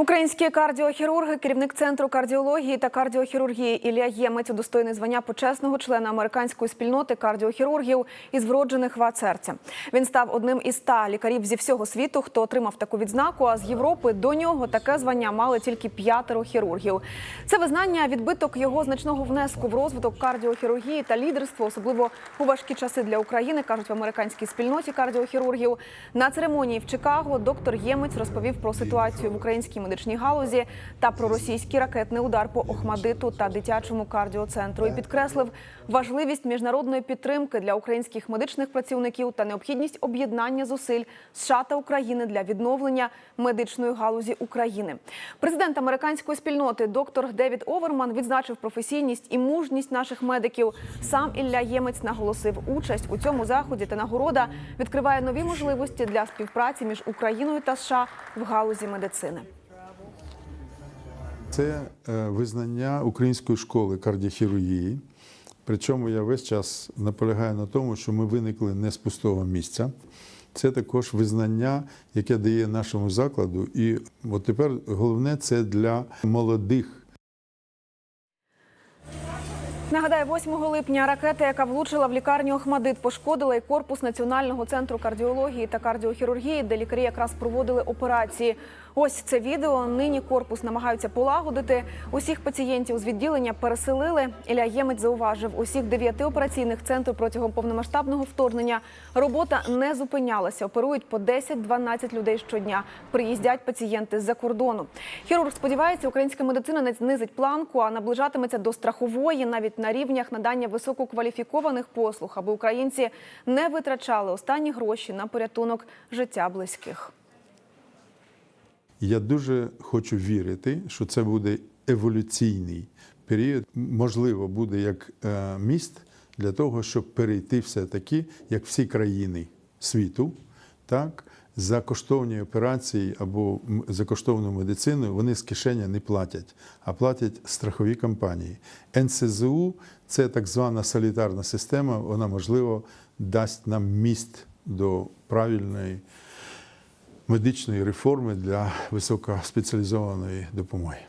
Українські кардіохірурги, керівник центру кардіології та кардіохірургії Ілля Ємець удостоєний звання почесного члена американської спільноти кардіохірургів із вроджених вад серця. Він став одним із ста лікарів зі всього світу, хто отримав таку відзнаку. А з Європи до нього таке звання мали тільки п'ятеро хірургів. Це визнання відбиток його значного внеску в розвиток кардіохірургії та лідерство, особливо у важкі часи для України, кажуть в американській спільноті кардіохірургів. На церемонії в Чикаго доктор Ємець розповів про ситуацію в українській медичній галузі та про російський ракетний удар по Охмадиту та дитячому кардіоцентру і підкреслив важливість міжнародної підтримки для українських медичних працівників та необхідність об'єднання зусиль США та України для відновлення медичної галузі України. Президент американської спільноти доктор Девід Оверман відзначив професійність і мужність наших медиків. Сам Ілля Ємець наголосив, участь у цьому заході та нагорода відкриває нові можливості для співпраці між Україною та США в галузі медицини. Це е, визнання української школи кардіохірургії. Причому я весь час наполягаю на тому, що ми виникли не з пустого місця. Це також визнання, яке дає нашому закладу. І от тепер головне це для молодих Нагадаю, 8 липня ракета, яка влучила в лікарню Охмадит, пошкодила і корпус Національного центру кардіології та кардіохірургії, де лікарі якраз проводили операції. Ось це відео. Нині корпус намагаються полагодити. Усіх пацієнтів з відділення переселили. Ілля Ємець зауважив, усіх дев'яти операційних центрів протягом повномасштабного вторгнення робота не зупинялася. Оперують по 10-12 людей щодня. Приїздять пацієнти з-за кордону. Хірург сподівається, українська медицина не знизить планку, а наближатиметься до страхової навіть на рівнях надання висококваліфікованих послуг, аби українці не витрачали останні гроші на порятунок життя близьких. Я дуже хочу вірити, що це буде еволюційний період. Можливо, буде як е, міст для того, щоб перейти все-таки, як всі країни світу, так, за коштовні операції або за коштовну медицину вони з кишені не платять, а платять страхові компанії. НСЗУ це так звана солітарна система, вона, можливо, дасть нам міст до правильної медичної реформи для високоспеціалізованої допомоги.